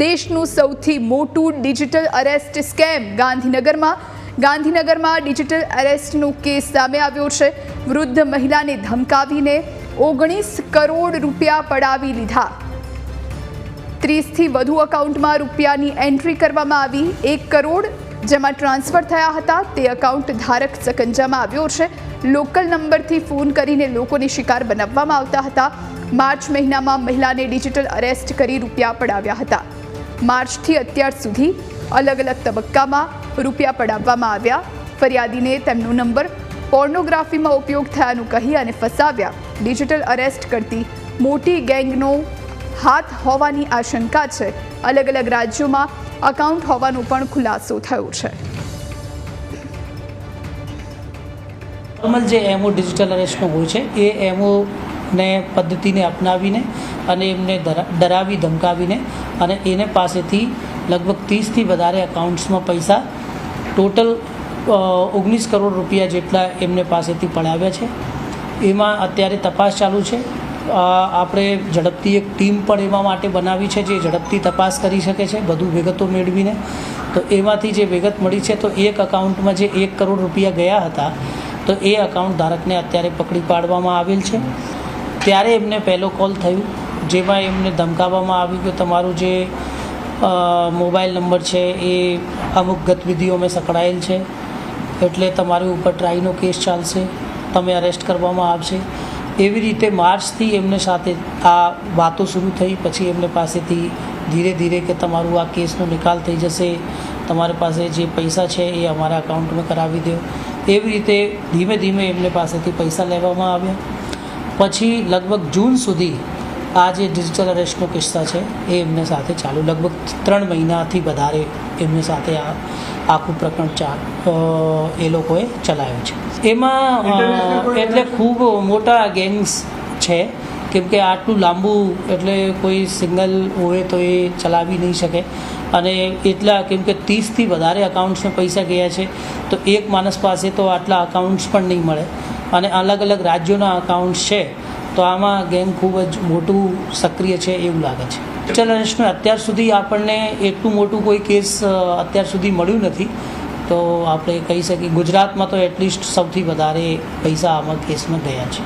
દેશનું સૌથી મોટું ડિજિટલ અરેસ્ટ સ્કેમ ગાંધીનગરમાં. ગાંધીનગરમાં ડિજિટલ અરેસ્ટનો કેસ સામે આવ્યો છે. વૃદ્ધ મહિલાને ધમકાવીને ઓગણીસ કરોડ રૂપિયા પડાવી લીધા. ત્રીસથી વધુ એકાઉન્ટમાં રૂપિયાની એન્ટ્રી કરવામાં આવી. એક કરોડ જેમાં ટ્રાન્સફર થયા હતા. તે એકાઉન્ટ ધારક સકંજામાં આવ્યો છે. લોકલ નંબરથી ફોન કરીને લોકોને શિકાર બનાવવામાં આવતા હતા. માર્ચ મહિનામાં મહિલાને ડિજિટલ અરેસ્ટ કરી રૂપિયા પડાવ્યા હતા. માર્ચથી અત્યાર સુધી અલગ અલગ તબક્કામાં રૂપિયા પડાવવામાં આવ્યા. ફરિયાદીને તેમનો નંબર પોર્નોગ્રાફીમાં ઉપયોગ થયાનું કહી અને ફસાવ્યા. ડિજિટલ અરેસ્ટ કરતી મોટી ગેંગનો હાથ હોવાની આશંકા છે. અલગ અલગ રાજ્યોમાં અકાઉન્ટ હોવાનો પણ ખુલાસો થયો છે. નોર્મલ જે એમઓ ડિજિટલ અરેસ્ટનો હોય છે, એ એમોને પદ્ધતિને અપનાવીને અને એમને ડરા- ડરાવી, ધમકાવીને અને એને પાસેથી લગભગ ત્રીસથી વધારે એકાઉન્ટ્સમાં પૈસા ટોટલ ઓગણીસ કરોડ રૂપિયા જેટલા એમને પાસેથી પડાવ્યા છે. એમાં અત્યારે તપાસ ચાલુ છે. આપણે ઝડપથી એક ટીમ પણ એમાં માટે બનાવી છે જે ઝડપથી તપાસ કરી શકે છે બધું વિગતો મેળવીને. તો એમાંથી જે વિગત મળી છે, તો એક અકાઉન્ટમાં જે એક કરોડ રૂપિયા ગયા હતા, તો એ અકાઉન્ટ ધારકને અત્યારે પકડી પાડવામાં આવેલ છે. ત્યારે એમને પહેલો કોલ થયું, જેમાં એમને ધમકાવવામાં આવ્યું કે તમારું જે મોબાઈલ નંબર છે એ અમુક ગતિવિધિઓમાં સંકળાયેલ છે, એટલે તમારી ઉપર ટ્રાયનો કેસ ચાલશે, તમે અરેસ્ટ કરવામાં આવશે. એવી રીતે માર્ચથી એમને સાથે આ વાતો શરૂ થઈ, પછી એમને પાસેથી ધીરે ધીરે કે તમારું આ કેસનો નિકાલ થઈ જશે, તમારી પાસે જે પૈસા છે એ અમારા અકાઉન્ટમાં કરાવી દો. એવી રીતે ધીમે ધીમે એમને પાસેથી પૈસા લેવામાં આવ્યા. પછી લગભગ જૂન સુધી આ જે ડિજિટલ અરેસ્ટનો કિસ્સા છે એ એમને સાથે ચાલુ. લગભગ ત્રણ મહિનાથી વધારે એમની સાથે આ આખું પ્રકરણ ચા એ લોકોએ ચલાવ્યું છે. એમાં એટલે ખૂબ મોટા ગેંગ્સ છે. કેમ કે આટલું લાંબુ એટલે કોઈ સિંગલ હોય તો એ ચલાવી નહીં શકે. અને એટલા કેમ કે ત્રીસથી વધારે અકાઉન્ટ્સમાં પૈસા ગયા છે તો એક માણસ પાસે તો આટલા અકાઉન્ટ્સ પણ નહીં મળે. અને અલગ અલગ રાજ્યોના અકાઉન્ટ્સ છે, તો આમાં ગેંગ ખૂબ જ મોટું સક્રિય છે એવું લાગે છે. ડિજિટલ અરેસ્ટનું અત્યાર સુધી આપણને એટલું મોટું કોઈ કેસ અત્યાર સુધી મળ્યું નથી, તો આપણે કહી શકીએ, ગુજરાતમાં તો એટલીસ્ટ સૌથી વધારે પૈસા આમાં કેસમાં ગયા છે.